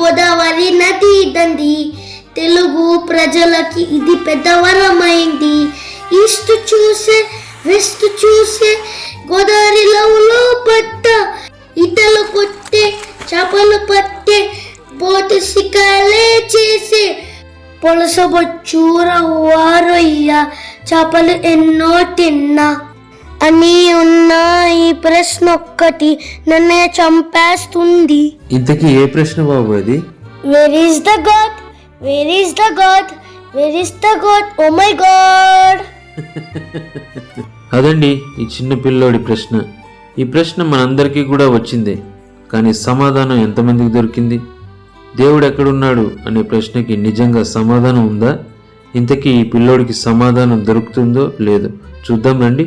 గోదావరి నది దండి తెలుగు ప్రజలకి ఇది పెద్ద వరమైంది. ఈస్ట్ చూసే వెస్ట్ చూసే గోదావరి లవ్లో పట్ట. ఇతలు కొట్టే చేపలు పట్టే పోతు శికాలే చేసే. పొలసబొచ్చూర వారొయ్య చేపలు ఎన్నో తిన్నా. అని ఉన్న ఈ ప్రశ్న ఒక్కటి నన్నే చంపేస్తుంది. ఇంతకీ ఏ ప్రశ్న బాబు అది? Where is the God where is the God where is the God oh my God అదండి ఈ చిన్న పిల్లోడి ప్రశ్న. ఈ ప్రశ్న మనందరికీ కూడా వచ్చిందే కానీ సమాధానం ఎంతమందికి దొరికింది? దేవుడు ఎక్కడున్నాడు అనే ప్రశ్నకి నిజంగా సమాధానం ఉందా? ఇంతకీ ఈ పిల్లోడికి సమాధానం దొరుకుతుందో లేదో చూద్దాం రండి.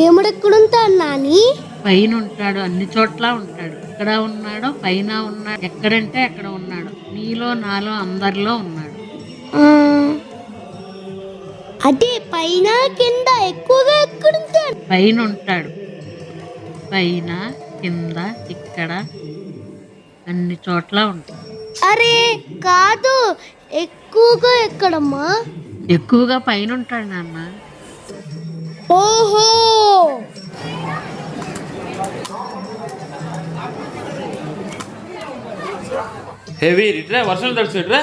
దేవుడు ఎక్కడుంటాడు నాని? పైన ఉంటాడు అన్ని చోట్ల ఉంటాడు. ఇక్కడ ఉన్నాడో పైన ఉన్నాడు. ఎక్కడంటే అక్కడ ఉన్నాడు. నీలో నాలో అందరిలో ఉన్నాడు. అదే పైన కింద ఎక్కువగా ఎక్కడుంటాడు? పైన ఉంటాడు పైన కింద ఇక్కడ అన్ని చోట్ల ఉంటాడు. అరే కాదు. ఎక్కువగా ఎక్కడమ్మా? ఎక్కువగా పైన ఉంటాడు నాన్న. ఓహో! హెవీ రిట్రా వర్షం తడిచిట్రా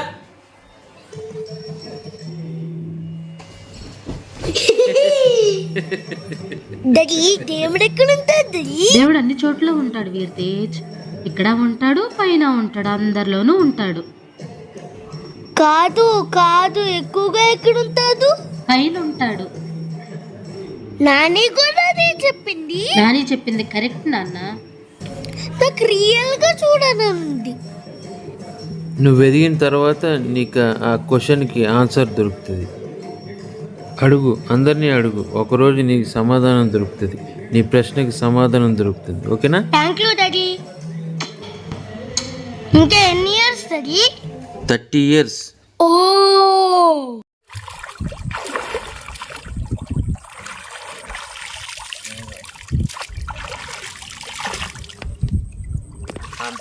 దడి దేవుడు అన్ని చోట్ల ఉంటాడు వీర్ తేజ్. ఇక్కడ ఉంటాడు పైన ఉంటాడు అందరిలోనూ ఉంటాడు. కాదు కాదు ఎక్కువగా ఎక్కడుంటాడు పైన ఉంటాడు. నాని కూడా అదే చెప్పింది. నాని చెప్పింది కరెక్ట్ నాన్న. నాకు రియల్గా చూడాలనుంది. నువ్వు ఎదిగిన తర్వాత నీకు ఆ క్వశ్చన్కి ఆన్సర్ దొరుకుతుంది. అడుగు అందరినీ అడుగు. ఒకరోజు నీకు సమాధానం దొరుకుతుంది. నీ ప్రశ్నకి సమాధానం దొరుకుతుంది. ఓకేనా? థ్యాంక్ యూ డాడీ ఇంకా ఎన్ని years daddy thirty years. Oh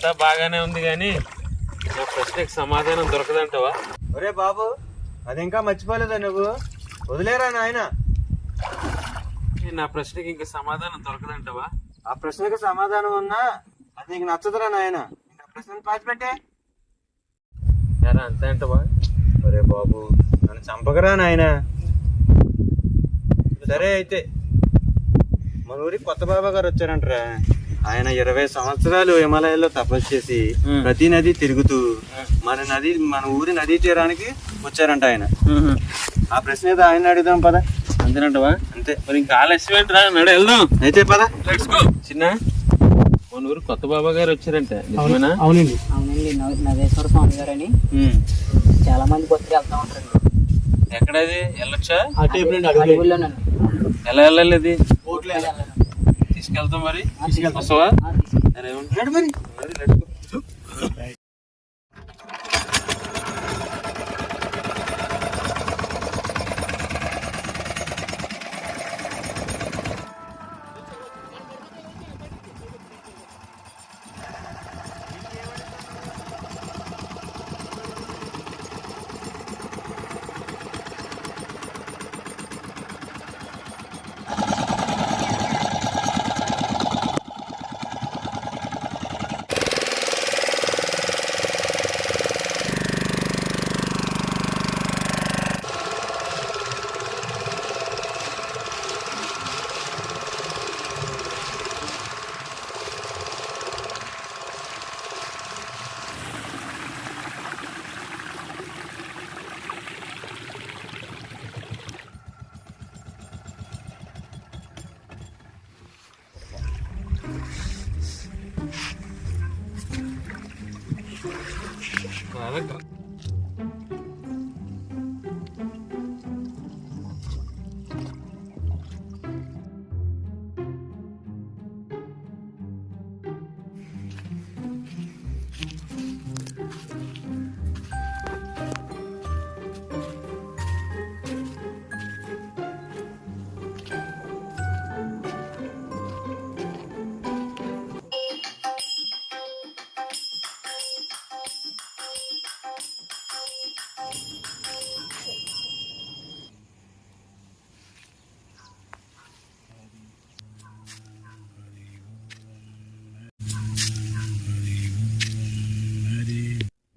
అంతా బాగానే ఉంది కానీ నా ప్రశ్నకి సమాధానం దొరకదంటవా? ఒరే బాబు అది ఇంకా మర్చిపోలేదా నువ్వు? వదిలేరా నాయన? నా ప్రశ్నకి ఇంకా సమాధానం దొరకదంటవా? ఆ ప్రశ్నకు సమాధానం ఉన్నా అది నీకు నచ్చదురా నాయన? ఇంకా ప్రశ్నను పాచిపెట్టే ఎరా అంతే అంటవా? ఒరే బాబు నన్ను చంపకరా నాయన? సరే అయితే మన ఊరికి కొత్త బాబా గారు వచ్చారంటరా? ఆయన ఇరవై సంవత్సరాలు హిమాలయాల్లో తపస్సు చేసి ప్రతి నది తిరుగుతూ మన నది మన ఊరి నదీ తీరానికి వచ్చారంట ఆయన. ఆ ప్రశ్న ఏదో ఆయన అడుగుదాం పద. అంతేనంటవా? అంతే. మరి ఇంకా ఆలస్యం ఏంట్రా? నడు వెళ్దాం. అయితే పద. లెట్స్ గో చిన్న మన ఊరు కొత్త బాబా గారు వచ్చారంట. నిజమేనా? అవునండి. అవునండి. నవ- నవేశ్వర స్వామి గారని. ఉమ్. చాలా మంది కొత్తగా వెళ్తా ఉంటారు ఎక్కడది? వెళ్ళొచ్చా? ఎలా వెళ్ళాలి అది? తీసుకెళ్తాం మరి. వస్తావా? సరే まあなんか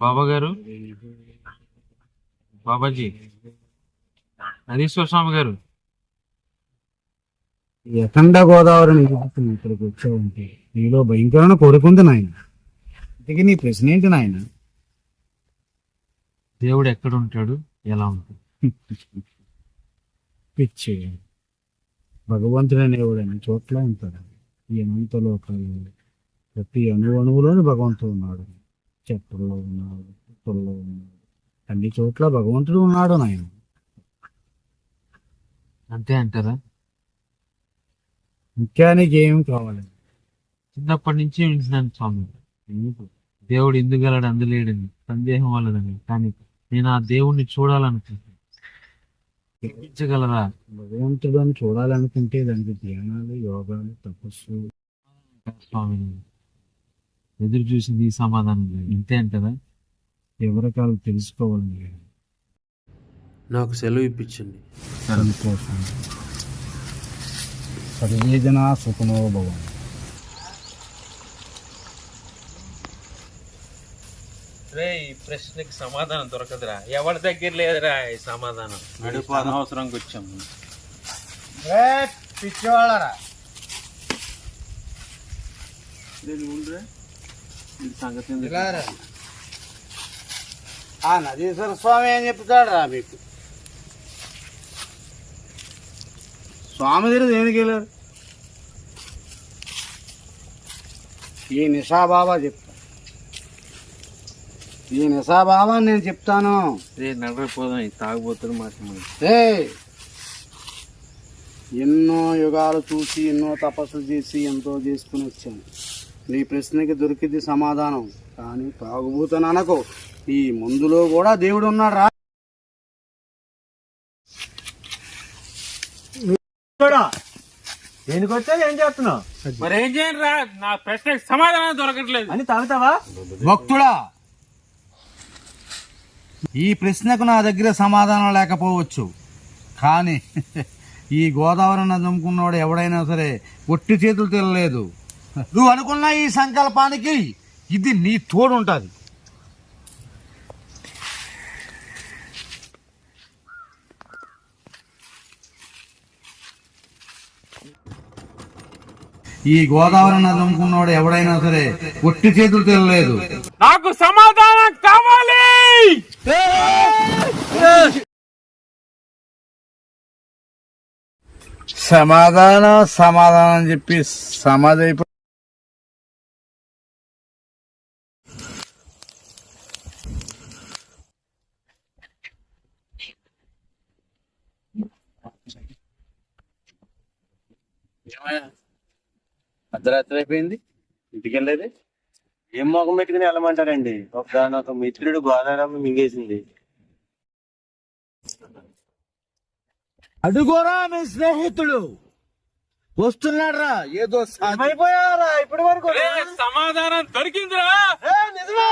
బాబా గారు? బాబాజీ. నదీశ్వర స్వామి గారు ఎకండ గోదావరి నుంచి ఇక్కడికి వచ్చావంటే నీలో భయంకరమైన కోరుకుంది నాయన. ఇంతకీ నీ ప్రశ్న ఏంటి నాయన? దేవుడు ఎక్కడ ఉంటాడు? ఎలా ఉంటాడు? పిచ్చి. భగవంతుడు అనేవాడు అన్ని చోట్ల ఉంటాడు. ఈ అనంత లోకాలు ప్రతి అణు అణువులోని భగవంతుడు ఉన్నాడు. చెట్టుల్లో ఉన్నాడు పుట్టల్లో ఉన్నాడు అన్ని చోట్ల భగవంతుడు ఉన్నాడు నాయన. అంతే అంటారా? ఇంకా నీకేం కావాలి? చిన్నప్పటి నుంచి వింటున్నాను స్వామి. దేవుడు ఎందుగలడు అందులేడని సందేహం వల్లదని కానీ నేను ఆ దేవుణ్ణి చూడాలనుకుంటున్నాను చూపించగలరా భగవంతుడు చూడాలనుకుంటే దానికి ధ్యానాలు యోగాలు తపస్సు. స్వామి. ఎదురు చూసింది ఈ సమాధానం లేదు. ఇంతే అంటారా? ఎవరికాలు తెలుసుకోవాలి నాకు సెలవు ఇప్పించండి. సంతోషం భవన్ రే ఈ ప్రశ్నకి సమాధానం దొరకదురా. ఎవరి దగ్గర లేదురా ఈ సమాధానం? నడుపు అనవసరంగా వచ్చాము పిచ్చివాళ్ళరా. సంగతి ఆ నదీశ్వర స్వామి ఏం చెప్తాడు రా మీకు? స్వామి దగ్గర దేనికి వెళ్ళారు? ఈ నిషాబాబా చెప్తా. ఈ నిషాబాబా నేను చెప్తాను. రే నడకపోదాం తాగుబోతులు ఏ! ఎన్నో యుగాలు చూసి ఎన్నో తపస్సులు చేసి ఎంతో చేసుకుని వచ్చాను. నీ ప్రశ్నకి దొరికింది సమాధానం. కానీ తాగుబోతాను అనకు. ఈ మందులో కూడా దేవుడు ఉన్నాడు రా ఏం చేస్తున్నావు? మరి ఏం చేయండి రా. నా ప్రశ్నకి సమాధానం దొరకట్లేదు. అని తాగుతావా? భక్తుడా! ఈ ప్రశ్నకు నా దగ్గర సమాధానం లేకపోవచ్చు. కానీ ఈ గోదావరి నమ్ముకున్నవాడు ఎవడైనా సరే ఒట్టి చేతులు తినలేదు. నువ్వు అనుకున్న ఈ సంకల్పానికి ఇది నీ తోడు ఉంటుంది ఈ గోదావరి నమ్ముకున్నవాడు ఎవడైనా సరే ఒట్టి చేతులు తినలేదు. నాకు సమాధానం కావాలి! సమాధానం సమాధానం అని చెప్పి సమాధి అర్ధరాత్రి అయిపోయింది. ఇంటికి వెళ్ళేది ఏం మొఖం పెట్టుకుని వెళ్ళమంటారండి. ఒక ఒక మిత్రుడు గోదావరి మింగేసింది. అడుగోరా మీ స్నేహితుడు. వస్తున్నాడ్రా ఏదో అయిపోయారా ఇప్పటి వరకు సమాధానం దొరికిందిరా. నిజమా?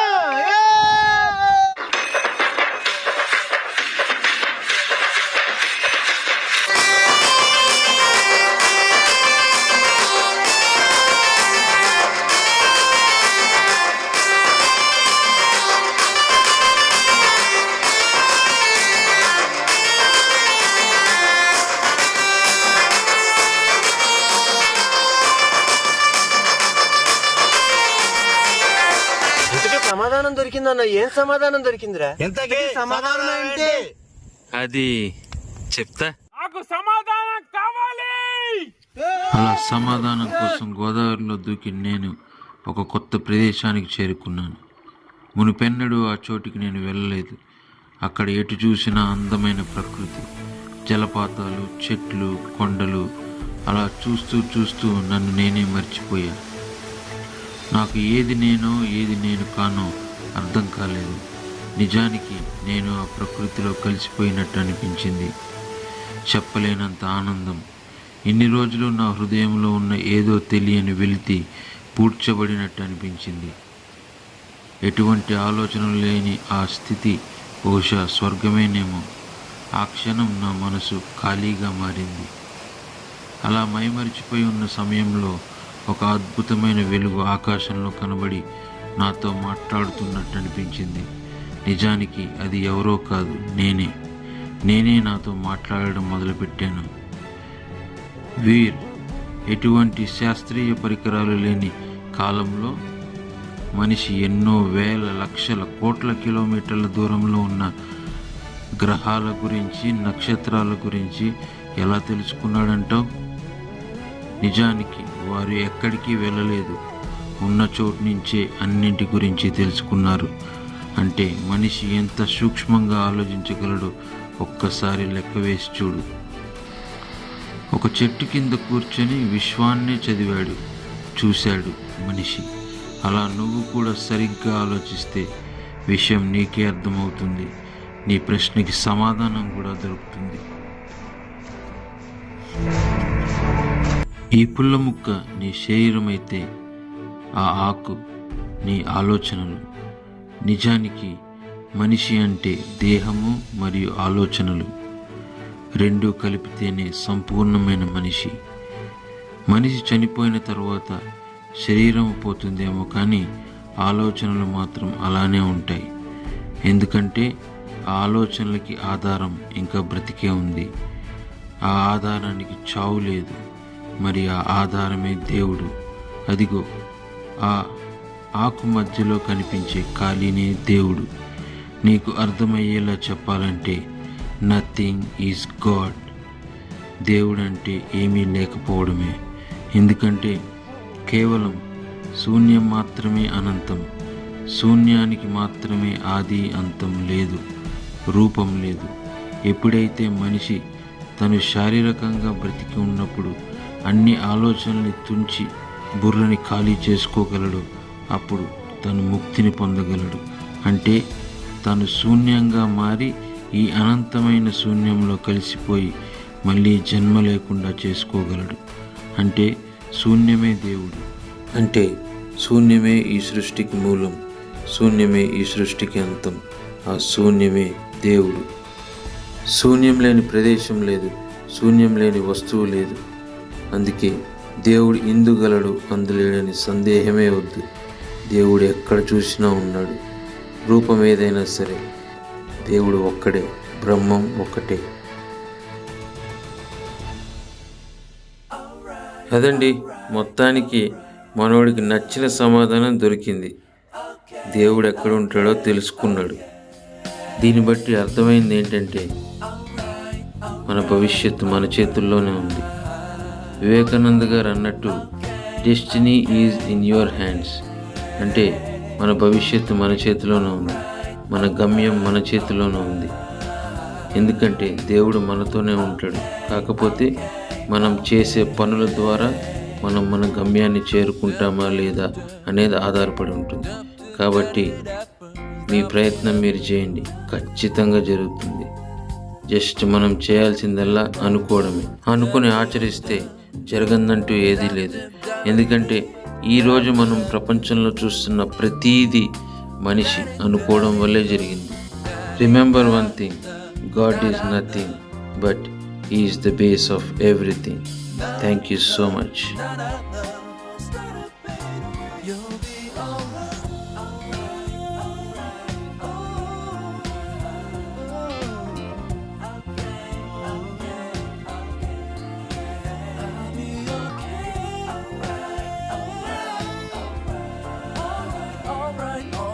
సమాధానం దొరికిందన్న? ఏం సమాధానం దొరికిందిరా? ఎంతకీ? సమాధానం ఏంటి? అది చెప్తా. నాకు సమాధానం కావాలి! అలా సమాధానం కోసం గోదావరిలో దూకి నేను ఒక కొత్త ప్రదేశానికి చేరుకున్నాను. మునిపెన్నడూ ఆ చోటికి నేను వెళ్ళలేదు. అక్కడ ఎటు చూసినా అందమైన ప్రకృతి. జలపాతాలు చెట్లు కొండలు అలా చూస్తూ చూస్తూ నన్ను నేనే మర్చిపోయా. నాకు ఏది నేనో ఏది నేను కానో అర్థం కాలేదు. నిజానికి నేను ఆ ప్రకృతిలో కలిసిపోయినట్టు అనిపించింది. చెప్పలేనంత ఆనందం. ఇన్ని రోజులు నా హృదయంలో ఉన్న ఏదో తెలియని వెలితి పూడ్చబడినట్టు అనిపించింది. ఎటువంటి ఆలోచనలు లేని ఆ స్థితి బహుశా స్వర్గమేనేమో. ఆ క్షణం నా మనసు ఖాళీగా మారింది. అలా మైమరిచిపోయి ఉన్న సమయంలో ఒక అద్భుతమైన వెలుగు ఆకాశంలో కనబడి నాతో మాట్లాడుతున్నట్టు అనిపించింది. నిజానికి అది ఎవరో కాదు నేనే. నేనే నాతో మాట్లాడడం మొదలుపెట్టాను. వీర్ ఎటువంటి శాస్త్రీయ పరికరాలు లేని కాలంలో మనిషి ఎన్నో వేల లక్షల కోట్ల కిలోమీటర్ల దూరంలో ఉన్న గ్రహాల గురించి నక్షత్రాల గురించి ఎలా తెలుసుకున్నాడంటావు? నిజానికి వారు ఎక్కడికి వెళ్ళలేదు. ఉన్న చోటు నుంచే అన్నింటి గురించి తెలుసుకున్నారు. అంటే మనిషి ఎంత సూక్ష్మంగా ఆలోచించగలడో ఒక్కసారి లెక్క వేసి చూడు. ఒక చెట్టు కింద కూర్చొని విశ్వాన్నే చదివాడు చూశాడు మనిషి. అలా నువ్వు కూడా సరిగ్గా ఆలోచిస్తే విషయం నీకే అర్థమవుతుంది. నీ ప్రశ్నకి సమాధానం కూడా దొరుకుతుంది. ఈ పుల్ల ముక్క నీ శరీరం అయితే ఆ ఆకు నీ ఆలోచనలు. నిజానికి మనిషి అంటే దేహము మరియు ఆలోచనలు. రెండూ కలిపితేనే సంపూర్ణమైన మనిషి. మనిషి చనిపోయిన తర్వాత శరీరం పోతుందేమో కానీ ఆలోచనలు మాత్రం అలానే ఉంటాయి. ఎందుకంటే ఆ ఆలోచనలకి ఆధారం ఇంకా బ్రతికే ఉంది. ఆ ఆధారానికి చావు లేదు. మరి ఆ ఆధారమే దేవుడు. అదిగో ఆ ఆకు మధ్యలో కనిపించే ఖాళీనే దేవుడు. నీకు అర్థమయ్యేలా చెప్పాలంటే నథింగ్ ఈజ్ గాడ్. దేవుడు అంటే ఏమీ లేకపోవడమే. ఎందుకంటే కేవలం శూన్యం మాత్రమే అనంతం. శూన్యానికి మాత్రమే ఆది అంతం లేదు రూపం లేదు. ఎప్పుడైతే మనిషి తను శారీరకంగా బ్రతికి ఉన్నప్పుడు అన్ని ఆలోచనల్ని తుంచి బుర్రని ఖాళీ చేసుకోగలడు. అప్పుడు తను ముక్తిని పొందగలడు. అంటే తను శూన్యంగా మారి ఈ అనంతమైన శూన్యంలో కలిసిపోయి మళ్ళీ జన్మ లేకుండా చేసుకోగలడు. అంటే శూన్యమే దేవుడు. అంటే శూన్యమే ఈ సృష్టికి మూలం. శూన్యమే ఈ సృష్టికి అంతం. ఆ శూన్యమే దేవుడు. శూన్యం లేని ప్రదేశం లేదు. శూన్యం లేని వస్తువు లేదు. అందుకే దేవుడు ఇందుగలడు అందులేడని సందేహమే వద్దు. దేవుడు ఎక్కడ చూసినా ఉన్నాడు. రూపం ఏదైనా సరే దేవుడు ఒక్కడే బ్రహ్మం ఒక్కటే. అదండి మొత్తానికి మనోడికి నచ్చిన సమాధానం దొరికింది. దేవుడు ఎక్కడ ఉంటాడో తెలుసుకున్నాడు. దీన్ని బట్టి అర్థమైంది ఏంటంటే మన భవిష్యత్తు మన చేతుల్లోనే ఉంది. వివేకానంద గారు అన్నట్టు destiny is in your hands అంటే మన భవిష్యత్తు మన చేతిలోనే ఉంది. మన గమ్యం మన చేతిలోనే ఉంది. ఎందుకంటే దేవుడు మనతోనే ఉంటాడు. కాకపోతే మనం చేసే పనుల ద్వారా మనం మన గమ్యాన్ని చేరుకుంటామా లేదా అనేది ఆధారపడి ఉంటుంది. కాబట్టి మీ ప్రయత్నం మీరు చేయండి. ఖచ్చితంగా జరుగుతుంది. జస్ట్ మనం చేయాల్సిందల్లా అనుకోవడమే. అనుకుని ఆచరిస్తే జరగందంటూ ఏదీ లేదు. ఎందుకంటే ఈరోజు మనం ప్రపంచంలో చూస్తున్న ప్రతీది మనిషి అనుకోవడం వల్లే జరిగింది. Remember one thing God is nothing but is the base of everything thank you so much